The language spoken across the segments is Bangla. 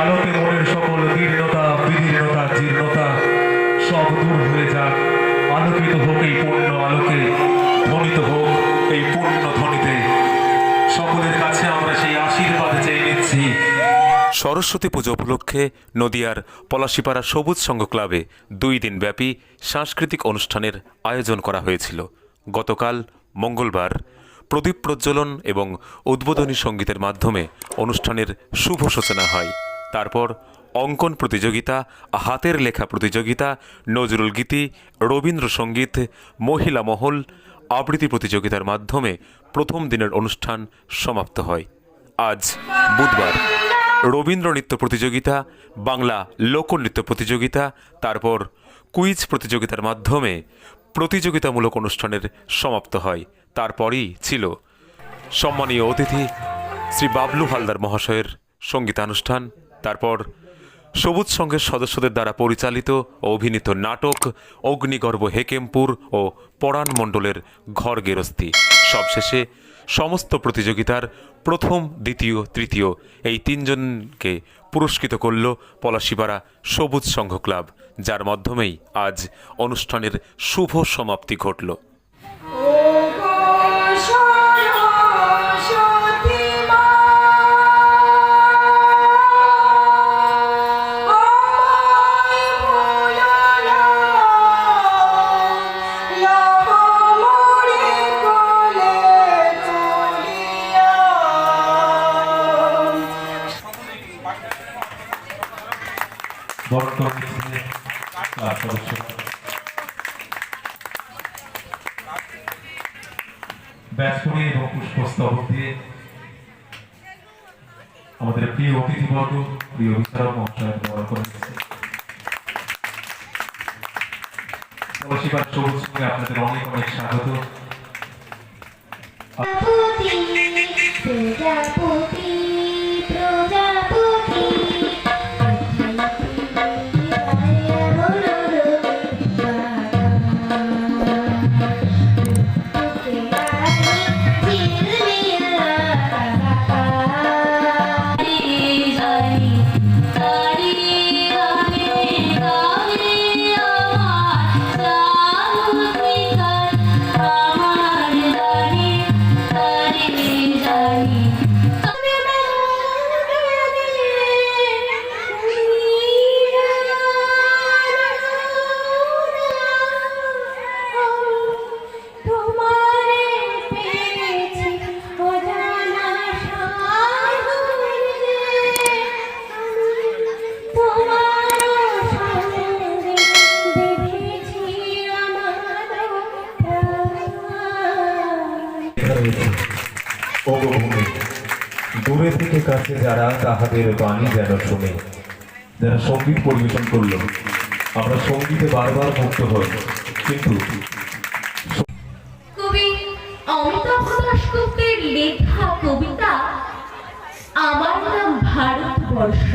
আলোতে মনের সকল দীর্ণতা বিদীর্ণতা, জীর্ণতা সব দূর হয়ে যাক। আলোকিত হোক এই পূর্ণ আলোকে, ধ্বনিত হোক এই পূর্ণ ধ্বনিতে। সকলের কাছে আমরা সেই আশীর্বাদ চেয়ে নিচ্ছি। সরস্বতী পুজো উপলক্ষে নদিয়ার পলাশিপাড়া সবুজ সংঘ ক্লাবে দুই দিনব্যাপী সাংস্কৃতিক অনুষ্ঠানের আয়োজন করা হয়েছিল। গতকাল মঙ্গলবার প্রদীপ প্রজ্বলন এবং উদ্বোধনী সঙ্গীতের মাধ্যমে অনুষ্ঠানের শুভ সূচনা হয়। তারপর অঙ্কন প্রতিযোগিতা, হাতের লেখা প্রতিযোগিতা, নজরুল গীতি রবীন্দ্রসঙ্গীত মহিলা মহল, আবৃত্তি প্রতিযোগিতার মাধ্যমে প্রথম দিনের অনুষ্ঠান সমাপ্ত হয়। আজ বুধবার। রবীন্দ্র নৃত্য প্রতিযোগিতা, বাংলা লোকনৃত্য প্রতিযোগিতা, তারপর কুইজ প্রতিযোগিতার মাধ্যমে প্রতিযোগিতামূলক অনুষ্ঠানের সমাপ্ত হয়। তারপরই ছিল সম্মানীয় অতিথি শ্রী বাবলু হালদার মহাশয়ের সঙ্গীতানুষ্ঠান। তারপর সবুজ সংঘের সদস্যদের দ্বারা পরিচালিত ও অভিনীত নাটক অগ্নিগর্ভ হেকেমপুর ও পরাণ মণ্ডলের ঘর গেরস্তি। সবশেষে সমস্ত প্রতিযোগিতার প্রথম, দ্বিতীয়, তৃতীয় এই তিনজনকে পুরস্কৃত করল পলাশিপাড়া সবুজ সংঘ ক্লাব, যার মাধ্যমেই আজ অনুষ্ঠানের শুভ সমাপ্তি ঘটল। বর্তমান ক্লাব সদস্য। ব্যাসপুরি এবং পুষ্পস্তবক দিয়ে আমাদের প্রিয় অতিথিবর্গ, প্রিয় বিচারক মহাশয় বড় করে দিচ্ছে সবুজ আপনাদের অনেক অনেক স্বাগত। প্রাণ। ওগভূমি দূরে থেকে কাছে যারা তাহাদের বাণী যেন শুনে, যারা সংগীত পরিবেশন করল, আমরা সঙ্গীতে বারবার মুক্ত হই, কিন্তু কবি অমিতাভ লেখা কবিতা আমার নাম ভারতবর্ষ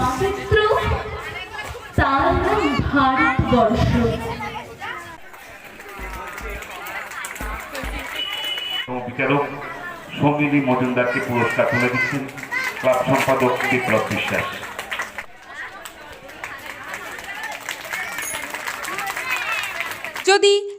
মানচিত্র তার নাম ভারতবর্ষ। বিচারক সঙ্গিনী মজুমদারকে পুরস্কার তুলে দিচ্ছেন ক্লাব সম্পাদক বিপ্লব বিশ্বাস। যদি